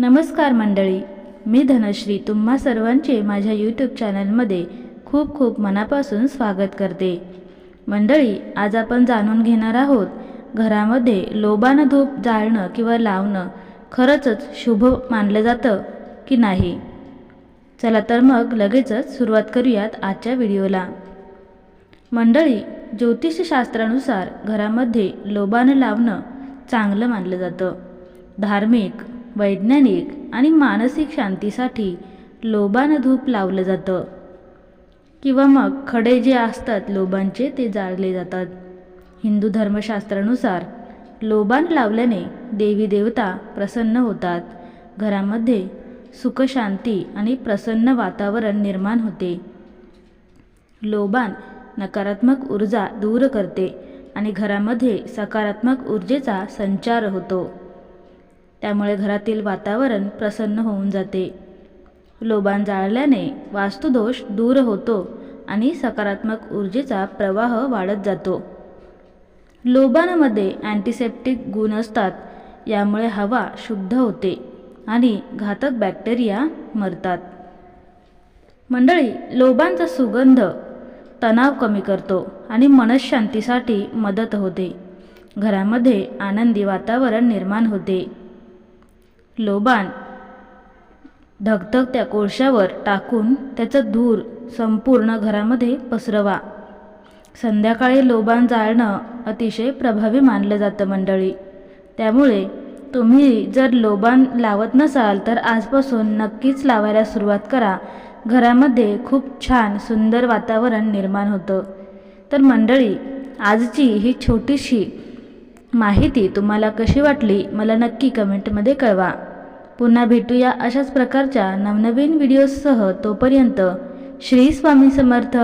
नमस्कार मंडळी. मी धनश्री तुम्हा सर्वांचे माझ्या यूट्यूब चॅनलमध्ये खूप खूप मनापासून स्वागत करते. मंडळी आज आपण जाणून घेणार आहोत घरामध्ये लोबानं धूप जाळणं किंवा लावणं खरंचच शुभ मानलं जातं की नाही? चला तर मग लगेचच सुरुवात करूयात आजच्या व्हिडिओला. मंडळी ज्योतिषशास्त्रानुसार घरामध्ये लोबानं लावणं चांगलं मानलं जातं. धार्मिक वैज्ञानिक आणि मानसिक शांतीसाठी लोबानं धूप लावलं जातं. किंवा मग खडे जे असतात लोबांचे ते जाळले जातात. हिंदू धर्मशास्त्रानुसार लोबान लावल्याने देवी देवता प्रसन्न होतात. घरामध्ये सुखशांती आणि प्रसन्न वातावरण निर्माण होते. लोबान नकारात्मक ऊर्जा दूर करते आणि घरामध्ये सकारात्मक ऊर्जेचा संचार होतो. त्यामुळे घरातील वातावरण प्रसन्न होऊन जाते. लोबान जाळल्याने वास्तुदोष दूर होतो आणि सकारात्मक ऊर्जेचा प्रवाह वाढत जातो. लोबानामध्ये अँटिसेप्टिक गुण असतात यामुळे हवा शुद्ध होते आणि घातक बॅक्टेरिया मरतात. मंडळी लोबांचा सुगंध तणाव कमी करतो आणि मनशांतीसाठी मदत होते. घरामध्ये आनंदी वातावरण निर्माण होते. लोबान. धगधगत्या कोळशावर टाकून त्याचा धूर संपूर्ण घरामध्ये पसरवा. संध्याकाळी लोबान जाळणं अतिशय प्रभावी मानलं जातं मंडळी. त्यामुळे तुम्ही जर लोबान लावत नसाल तर आजपासून नक्कीच लावायला सुरुवात करा. घरामध्ये खूप छान सुंदर वातावरण निर्माण होतं. तर मंडळी आजची ही छोटीशी माहिती तुम्हाला कशी वाटली मला नक्की कमेंटमध्ये कळवा. पुन्हा भेटूया अशाच प्रकारच्या नवनवीन व्हिडिओजसह तोपर्यंत श्री स्वामी समर्थ.